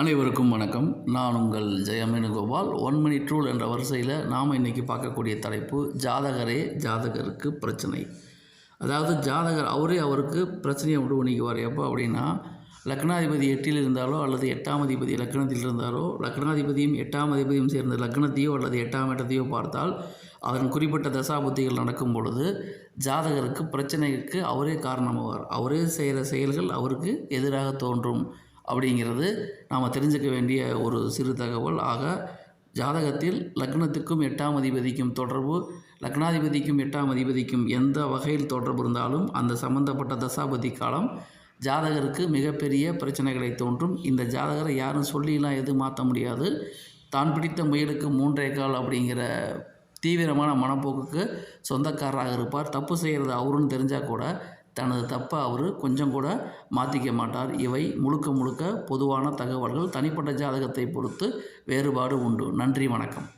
அனைவருக்கும் வணக்கம். நான் உங்கள் ஜெயமேனுகோபால். ஒன் மினிட் ரூல் என்ற வரிசையில் நாம் இன்றைக்கி பார்க்கக்கூடிய தலைப்பு ஜாதகரே ஜாதகருக்கு பிரச்சனை. அதாவது ஜாதகர் அவரே அவருக்கு பிரச்சனையை உண்டு பண்ணிக்குவார். எப்போ அப்படின்னா லக்னாதிபதி எட்டில் இருந்தாலோ அல்லது எட்டாம் அதிபதி லக்னத்தில் இருந்தாலோ லக்னாதிபதியும் எட்டாம் அதிபதியும் சேர்ந்த லக்னத்தையோ அல்லது எட்டாம் இடத்தையோ பார்த்தால் அதன் குறிப்பிட்ட தசாபுத்திகள் நடக்கும் பொழுது ஜாதகருக்கு பிரச்சனைக்கு அவரே காரணமாவார். அவரே செய்கிற செயல்கள் அவருக்கு எதிராக தோன்றும். அப்படிங்கிறது நாம் தெரிஞ்சுக்க வேண்டிய ஒரு சிறு தகவல். ஆக ஜாதகத்தில் லக்னத்துக்கும் எட்டாம் அதிபதிக்கும் தொடர்பு லக்னாதிபதிக்கும் எட்டாம் அதிபதிக்கும் எந்த வகையில் தொடர்பு இருந்தாலும் அந்த சம்பந்தப்பட்ட தசாபதி காலம் ஜாதகருக்கு மிகப்பெரிய பிரச்சனைகளை தோன்றும். இந்த ஜாதகரை யாரும் சொல்லிலாம் எதுவும் மாற்ற முடியாது. தான் பிடித்த முயலுக்கு மூன்றே கால் அப்படிங்கிற தீவிரமான மனப்போக்குக்கு சொந்தக்காரராக இருப்பார். தப்பு செய்கிறது அவருன்னு தெரிஞ்சால் கூட தனது தப்பை அவர் கொஞ்சம் கூட மாற்றிக்க மாட்டார். இவை முழுக்க முழுக்க பொதுவான தகவல்கள். தனிப்பட்ட ஜாதகத்தை பொறுத்து வேறுபாடு உண்டு. நன்றி வணக்கம்.